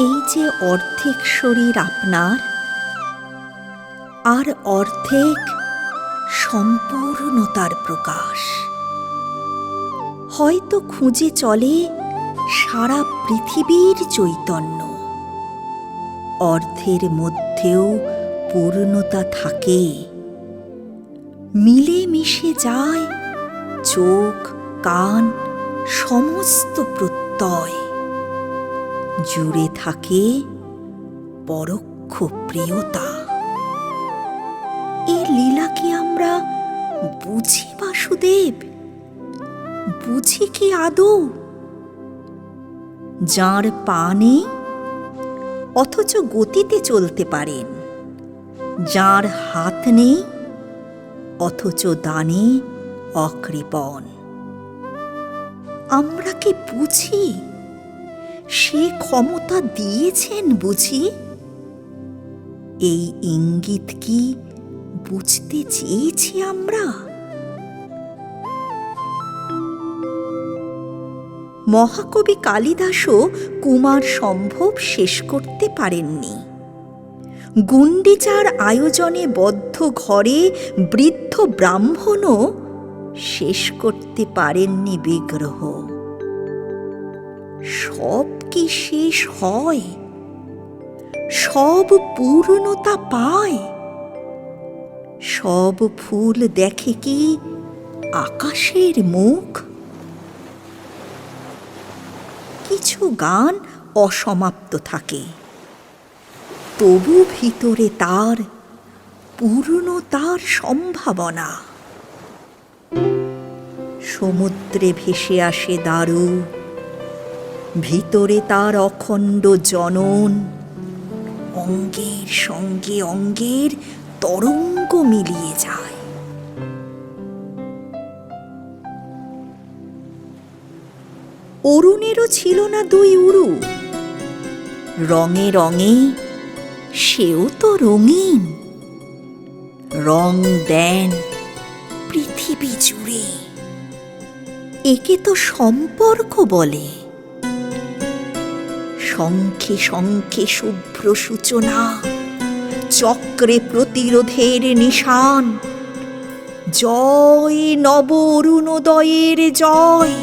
এই যে অর্ধেক শরীর আপনার, আর অর্ধেক সম্পূর্ণতার প্রকাশ। হয়তো খুঁজে চলে সারা পৃথিবীর চৈতন্য। অর্ধের মধ্যেও পূর্ণতা থাকে। মিলে মিশে যায় চোখ, কান, সমস্ত প্রত্যয়। জুড়ে থাকে পরোক্ষ প্রিয়তা। এই লীলা কি আমরা বুঝি বাসুদেব? বুঝি কি আদৌ? যাঁর পা নেই অথচ গতিতে চলতে পারেন, যাঁর হাত নেই অথচ দানে অকৃপণ। আমরা কি বুঝি সে ক্ষমতা দিয়েছেন বুঝি? এই ইঙ্গিত কি বুঝতে চেয়েছি আমরা? মহাকবি কালিদাসও কুমার সম্ভব শেষ করতে পারেননি। গুন্ডিচার আয়োজনে বদ্ধ ঘরে বৃদ্ধ ব্রাহ্মণও শেষ করতে পারেননি বিগ্রহ। সব কি শেষ হয়? সব পূর্ণতা পায়? সব ফুল দেখে কি আকাশের মুখ? কিছু গান অসমাপ্ত থাকে। তবু ভিতরে তার পূর্ণতার সম্ভাবনা। সমুদ্রে ভেসে আসে দারু। ভিতরে তার অখণ্ড জনন। অঙ্গের সঙ্গে অঙ্গের তরঙ্গ মিলিয়ে যায়। অরুণেরও ছিল না দুই উরু। রঙে রঙে সেও তো রঙিন। রং দেন পৃথিবী জুড়ে। একে তো সম্পর্ক বলে। শঙ্খে শঙ্খে শুভ্র সূচনা, চক্রে প্রতিরোধের নিশান, জয় নব অরুণোদয়ের জয়।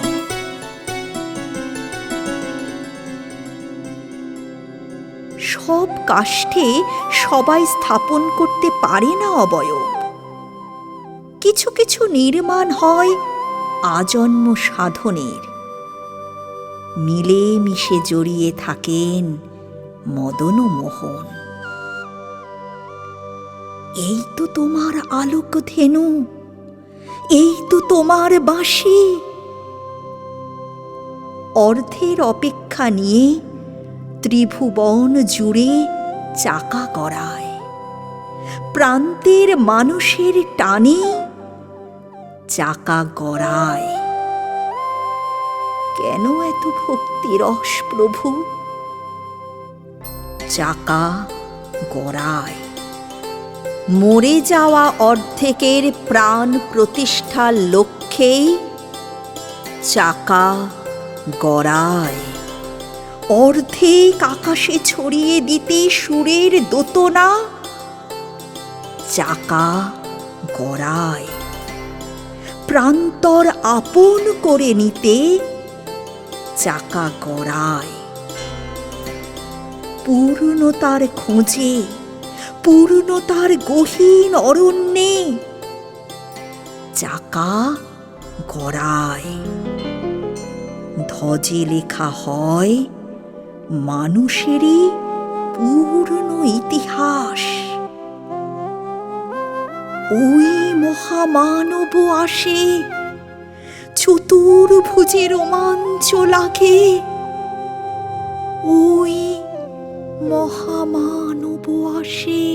সব কাষ্ঠে সবাই স্থাপন করতে পারে না অবয়ব। কিছু কিছু নির্মাণ হয় আজন্ম সাধনের। মিলে মিশে জড়িয়ে থাকেন মদন মোহন। এই তো তোমার আলোক ধেনু, এই তো তোমার বাঁশি। অর্ধের অপেক্ষা নিয়ে ত্রিভুবন জুড়ে চাকা গড়ায়। প্রান্তের মানুষের টানে চাকা গড়ায়। কেন এত ভক্তি রস প্রভু? চাকা গড়ায়। মরে যাওয়া অর্ধেকের প্রাণ প্রতিষ্ঠার লক্ষ্যেই চাকা গড়ায়। অর্ধেক আকাশে ছড়িয়ে দিতে সুরের দোতনা চাকা গড়ায়। প্রান্তর আপন করে নিতে চাকা গড়ায়। পূর্ণতার খোঁজে, পূর্ণতার গহীন অরণ্যে চাকা গড়ায়। ধ্বজে লেখা হয় মানুষেরই পূর্ণ ইতিহাস। ওই মহামানব আসে চতুর্ভুজে রোমাঞ্চ লাগে ওই মহামানব আসে।